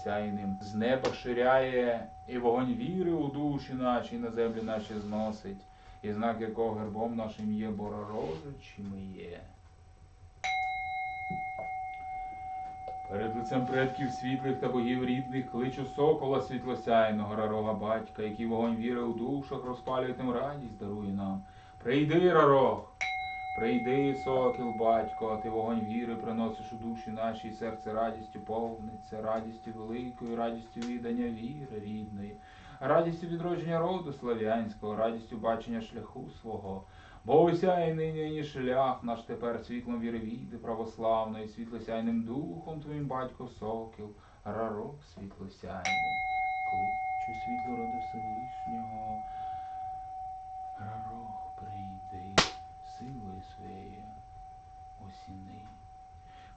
світлосяйним. З неба ширяє і вогонь віри у душі наші, і на землі наші зносить, і знак якого гербом нашим є боророжичими є. Перед лицем предків світлих та богів рідних кличу сокола світлосяйного, рарога батька, який вогонь віри у душах розпалює тим радість дарує нам. Прийди, рарог! Прийди, сокіл, батько, ти вогонь віри приносиш у душі наші, і серце радістю повниться, радістю великою, радістю віддання віри рідної, радістю відродження роду слав'янського, радістю бачення шляху свого. Бо осяй нині шлях наш тепер світлом віри віди православної, світлосяйним духом твоїм батько сокіл, рарок світлосяйний, кличу світло роду Всевишнього, рарок прийди, силою своєю осіни.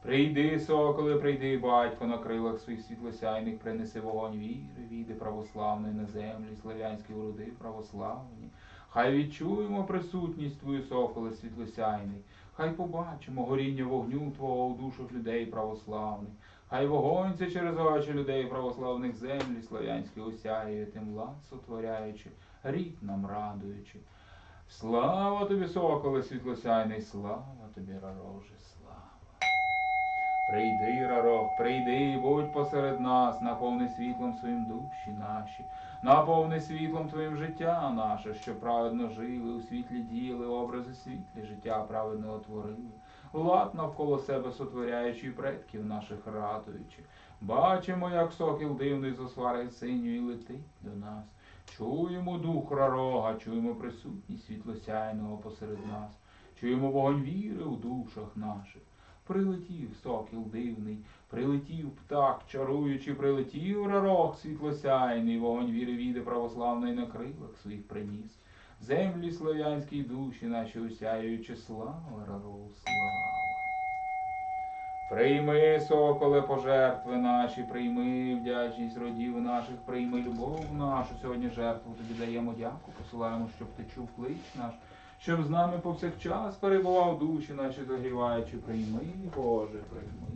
Прийди, соколи, прийди, батько, на крилах своїх світлосяйних, принеси вогонь віри, віди православної на землі, славянські уроди православні. Хай відчуємо присутність Твою, соколе світлосяйний, хай побачимо горіння вогню Твого у душах людей православних. Хай вогонь це через очі людей православних землі славянські осяє, тим лад сотворяючи, рік нам радуючи. Слава тобі, соколе світлосяйний, слава тобі, рароже, слава. Прийди, рарох, прийди, будь посеред нас, наповни світлом своїм душі наші, наповни світлом твоїм життя наше, що праведно жили, у світлі діяли, образи світлі, життя праведного творили, лад навколо себе сотворяючи і предків наших ратуючи. Бачимо, як сокіл дивний з освари синьої летить до нас. Чуємо дух рарога, чуємо присутність світлосяйного посеред нас, чуємо вогонь віри у душах наших. Прилетів сокіл дивний, прилетів птах, чаруючи, прилетів рарох світлосяйний, вогонь віри віди православної на крилах своїх приніс. Землі слав'янській душі наші усяючи, слава рару, слава. Прийми, соколе, пожертви наші, прийми вдячність родів наших, прийми любов нашу. Сьогодні жертву тобі даємо дяку, посилаємо, щоб ти чув клич наш, щоб з нами повсякчас перебував душі наші загріваючи. Прийми, Боже, прийми.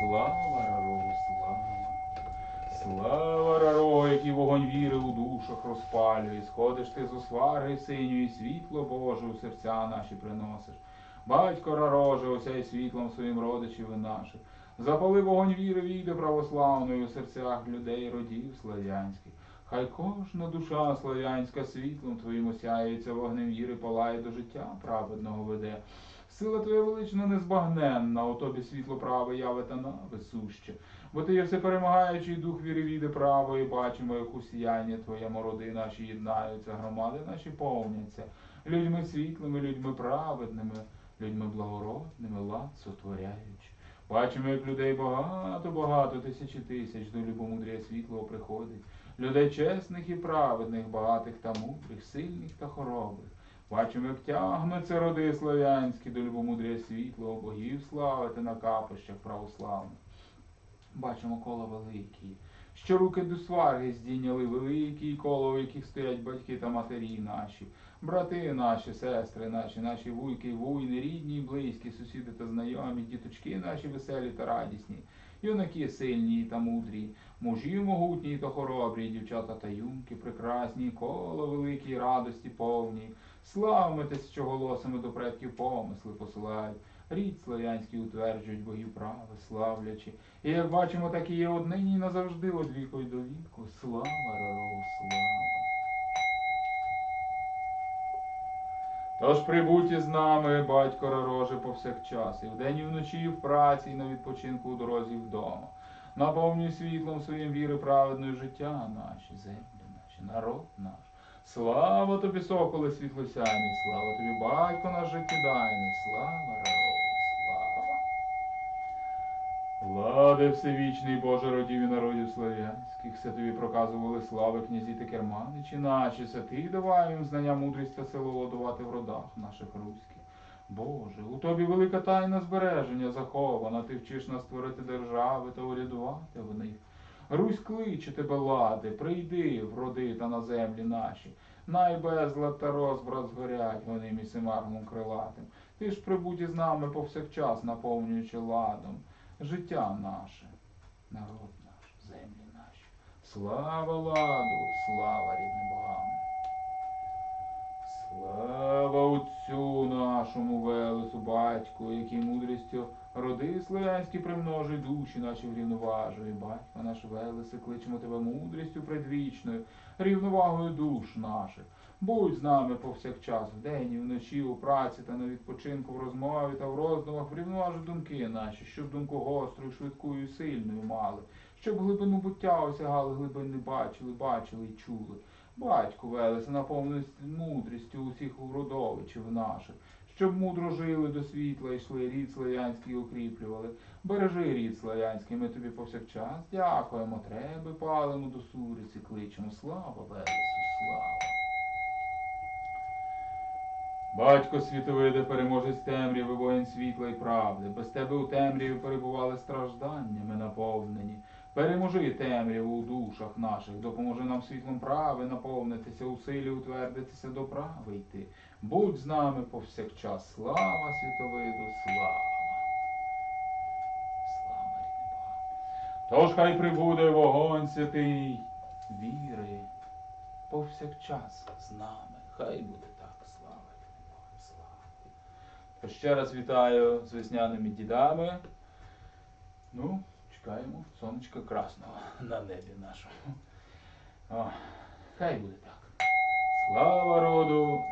Слава рарогу, слава. Слава Раро, який вогонь віри у душах розпалює, сходиш ти з освари синьої, світло Боже у серця наші приносиш. Батько Рароже, осяй світлом своїм родичів і наших. Запали вогонь віри війде православної у серцях людей, родів слав'янських. Хай кожна душа слав'янська світлом твоїм осяється, вогнем віри палає до життя праведного веде. Сила твоя велична незбагненна, у тобі світло праве яве та нави суще. Бо ти є всеперемагаючий дух віри віди правої, бачимо, як у сіяння твоєму роди наші єднаються, громади наші повняться, людьми світлими, людьми праведними, людьми благородними, лад сотворяючи. Бачимо, як людей багато, багато, тисячі тисяч до любомудрія світлого приходить, людей чесних і праведних, багатих та мудрих, сильних та хоробрих. Бачимо, як тягнуться роди слов'янські до любомудрія світлого, богів славити на капищах православних. Бачимо коло великі, що руки до сварги здійняли великі коло, в яких стоять батьки та матері наші, брати наші, сестри наші, наші вуйки, вуйни, рідні і близькі, сусіди та знайомі, діточки наші веселі та радісні, юнаки сильні та мудрі, мужі могутні та хоробрі, дівчата та юнки, прекрасні, коло великі, радості повні, славами тисячоголосами до предків помисли посилають. Рід слав'янський утверджують богів прави, славлячи. І як бачимо, так і є однині і назавжди, од віку й до віку. Слава рару, слава. Тож прибудь із нами, батько Рароже, повсякчас, і вдень і вночі, і в праці, і на відпочинку у дорозі вдома. Наповнюй світлом своїм віри праведної життя наші, землі наші, народ наш. Слава тобі, соколе світлосяйний, слава тобі, батько наш життєдайний, слава слава. Влади всевічний, Боже родів і народів слав'янських, все тобі проказували слави князі та керманичі наші, все ти давай їм знання, мудрість та силу ладувати в родах наших руських. Боже, у тобі велика тайна збереження захована, ти вчиш нас створити держави та урядувати в них. Русь кличе тебе, лади, прийди в роди та на землі наші. Най безлад та розбрат згорять вони місимармом крилатим. Ти ж прибудь із нами повсякчас, наповнюючи ладом життя наше, народ наш, землі наші. Слава ладу, слава рідним богам. Слава Отцю нашому Велесу, Батьку, який мудрістю роди славянські примножуй душі наші врівноважує. Батько наш Велесе, кличемо тебе мудрістю предвічною, рівновагою душ наших. Будь з нами повсякчас, вдень і вночі, у праці та на відпочинку, в розмові та в роздумах, врівноважуй думки наші, щоб думку гострою, швидкою і сильною мали, щоб глибину буття осягали, глибини бачили, бачили і чули. Батьку Велеса, наповнений мудрістю усіх уродовичів наших, щоб мудро жили до світла, йшли, рід славянський укріплювали. Бережи рід славянський, ми тобі повсякчас дякуємо, треби палимо до суриці, кличемо. Слава Велесу, слава! Батько світовиде, переможець темряви, воїн світла і правди. Без тебе у темряві перебували стражданнями наповнені. Переможи темряву у душах наших, допоможи нам світлом прави наповнитися, у силі утвердитися до прави йти. Будь з нами повсякчас. Слава світовиду, слава! Слава рідним Тож хай прибуде вогонь святий віри повсякчас з нами. Хай буде так. Слава рідним Богам, слава. Тож ще раз вітаю з весняними дідами. Ну, чекаємо сонечка красного на небі нашому. О, хай буде так. Слава роду!